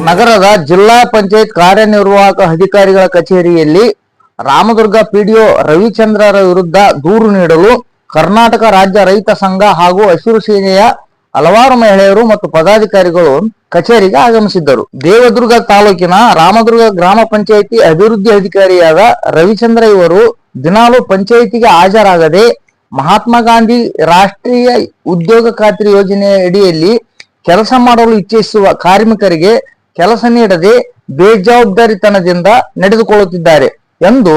ನಗರದ ಜಿಲ್ಲಾ ಪಂಚಾಯತ್ ಕಾರ್ಯನಿರ್ವಾಹಕ ಅಧಿಕಾರಿಗಳ ಕಚೇರಿಯಲ್ಲಿ ರಾಮದುರ್ಗ ಪಿಡಿಒ ರವಿಚಂದ್ರರ ವಿರುದ್ಧ ದೂರು ನೀಡಲು ಕರ್ನಾಟಕ ರಾಜ್ಯ ರೈತ ಸಂಘ ಹಾಗೂ ಹಸಿರು ಸೇನೆಯ ಹಲವಾರು ಮಹಿಳೆಯರು ಮತ್ತು ಪದಾಧಿಕಾರಿಗಳು ಕಚೇರಿಗೆ ಆಗಮಿಸಿದ್ದರು. ದೇವದುರ್ಗ ತಾಲೂಕಿನ ರಾಮದುರ್ಗ ಗ್ರಾಮ ಪಂಚಾಯಿತಿ ಅಭಿವೃದ್ಧಿ ಅಧಿಕಾರಿಯಾದ ರವಿಚಂದ್ರ ಇವರು ದಿನಾಲು ಪಂಚಾಯಿತಿಗೆ ಹಾಜರಾಗದೆ ಮಹಾತ್ಮ ಗಾಂಧಿ ರಾಷ್ಟ್ರೀಯ ಉದ್ಯೋಗ ಖಾತ್ರಿ ಯೋಜನೆಯ ಅಡಿಯಲ್ಲಿ ಕೆಲಸ ಮಾಡಲು ಇಚ್ಛಿಸುವ ಕಾರ್ಮಿಕರಿಗೆ ಕೆಲಸ ನೀಡದೆ ಬೇಜವಾಬ್ದಾರಿತನದಿಂದ ನಡೆದುಕೊಳ್ಳುತ್ತಿದ್ದಾರೆ ಎಂದು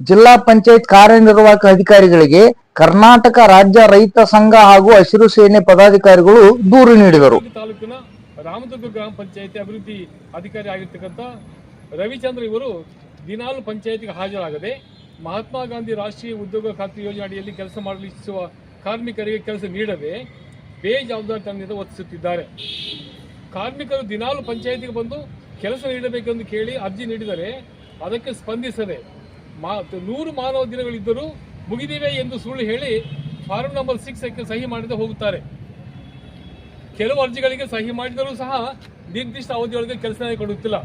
ಜಿಲ್ಲಾ ಪಂಚಾಯತ್ ಕಾರ್ಯನಿರ್ವಾಹಕ ಅಧಿಕಾರಿಗಳಿಗೆ ಕರ್ನಾಟಕ ರಾಜ್ಯ ರೈತ ಸಂಘ ಹಾಗೂ ಹಸಿರು ಸೇನೆ ಪದಾಧಿಕಾರಿಗಳು ದೂರು ನೀಡಿದರು. ತಾಲೂಕಿನ ರಾಮದುರ್ಗ ಗ್ರಾಮ ಪಂಚಾಯತಿ ಅಭಿವೃದ್ಧಿ ಅಧಿಕಾರಿ ಆಗಿರ್ತಕ್ಕಂಥ ರವಿಚಂದ್ರ ಇವರು ದಿನಾಲು ಪಂಚಾಯತಿಗೆ ಹಾಜರಾಗದೆ ಮಹಾತ್ಮ ಗಾಂಧಿ ರಾಷ್ಟ್ರೀಯ ಉದ್ಯೋಗ ಖಾತ್ರಿ ಯೋಜನೆ ಅಡಿಯಲ್ಲಿ ಕೆಲಸ ಮಾಡಲು ಕಾರ್ಮಿಕರಿಗೆ ಕೆಲಸ ನೀಡದೆ ಬೇಜವಾಬ್ದಾರಿತನದಿಂದ ವರ್ತಿಸುತ್ತಿದ್ದಾರೆ. ಕಾರ್ಮಿಕರು ದಿನಾಲು ಪಂಚಾಯತಿಗೆ ಬಂದು ಕೆಲಸ ನೀಡಬೇಕೆಂದು ಕೇಳಿ ಅರ್ಜಿ ನೀಡಿದರೆ ಅದಕ್ಕೆ ಸ್ಪಂದಿಸದೆ ಮಾ ನೂರು ಮಾನವ ದಿನಗಳಿದ್ದರೂ ಮುಗಿದಿವೆ ಎಂದು ಸುಳ್ಳು ಹೇಳಿ ಫಾರಂ ನಂಬರ್ ಸಿಕ್ಸ್ ಸಹಿ ಮಾಡದೆ ಹೋಗುತ್ತಾರೆ. ಕೆಲವು ಅರ್ಜಿಗಳಿಗೆ ಸಹಿ ಮಾಡಿದರೂ ಸಹ ನಿರ್ದಿಷ್ಟ ಅವಧಿಯೊಳಗೆ ಕೆಲಸ ಕೊಡುತ್ತಿಲ್ಲ.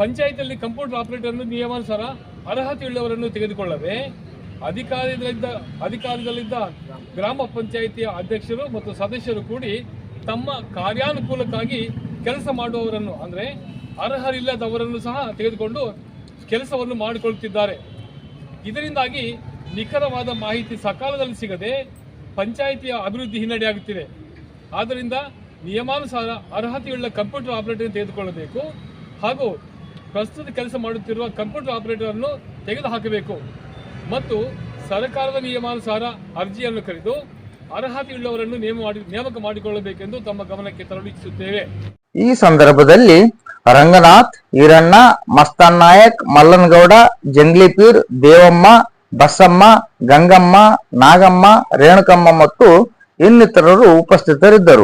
ಪಂಚಾಯತಿಯಲ್ಲಿ ಕಂಪ್ಯೂಟರ್ ಆಪರೇಟರ್ ನಿಯಮಾನುಸಾರ ಅರ್ಹತೆಯುಳ್ಳವರನ್ನು ತೆಗೆದುಕೊಳ್ಳದೆ ಅಧಿಕಾರದಲ್ಲಿದ್ದ ಅಧಿಕಾರದಲ್ಲಿದ್ದ ಗ್ರಾಮ ಪಂಚಾಯಿತಿಯ ಅಧ್ಯಕ್ಷರು ಮತ್ತು ಸದಸ್ಯರು ಕೂಡಿ ತಮ್ಮ ಕಾರ್ಯಾನುಕೂಲಕ್ಕಾಗಿ ಕೆಲಸ ಮಾಡುವವರನ್ನು, ಅಂದರೆ ಅರ್ಹರಿಲ್ಲದವರನ್ನು ಸಹ ತೆಗೆದುಕೊಂಡು ಕೆಲಸವನ್ನು ಮಾಡಿಕೊಳ್ಳುತ್ತಿದ್ದಾರೆ. ಇದರಿಂದಾಗಿ ನಿಖರವಾದ ಮಾಹಿತಿ ಸಕಾಲದಲ್ಲಿ ಸಿಗದೆ ಪಂಚಾಯಿತಿಯ ಅಭಿವೃದ್ಧಿ ಹಿನ್ನಡೆಯಾಗುತ್ತಿದೆ ಆದ್ದರಿಂದ ನಿಯಮಾನುಸಾರ ಅರ್ಹತೆಯುಳ್ಳ ಕಂಪ್ಯೂಟರ್ ಆಪರೇಟರ್ ತೆಗೆದುಕೊಳ್ಳಬೇಕು ಹಾಗೂ ಪ್ರಸ್ತುತ ಕೆಲಸ ಮಾಡುತ್ತಿರುವ ಕಂಪ್ಯೂಟರ್ ಆಪರೇಟರ್ ಅನ್ನು ತೆಗೆದುಹಾಕಬೇಕು. ಮತ್ತು ಸರ್ಕಾರದ ನಿಯಮಾನುಸಾರ ಅರ್ಜಿಯನ್ನು ಕರೆದು ಅರ್ಹತೆಯುಳ್ಳವರನ್ನು ನೇಮ ಮಾಡಿ, ನೇಮಕ ಮಾಡಿಕೊಳ್ಳಬೇಕೆಂದು ತಮ್ಮ ಗಮನಕ್ಕೆ ತರಲು ಇಚ್ಛಿಸುತ್ತೇವೆ. ಈ ಸಂದರ್ಭದಲ್ಲಿ ರಂಗನಾಥ್, ಈರಣ್ಣ, ಮಸ್ತಾನ್ ನಾಯಕ್, ಮಲ್ಲನಗೌಡ, ಜಂಗ್ಲಿಪೀರ್, ದೇವಮ್ಮ, ಬಸಮ್ಮ, ಗಂಗಮ್ಮ, ನಾಗಮ್ಮ, ರೇಣುಕಮ್ಮ ಮತ್ತು ಇನ್ನಿತರರು ಉಪಸ್ಥಿತರಿದ್ದರು.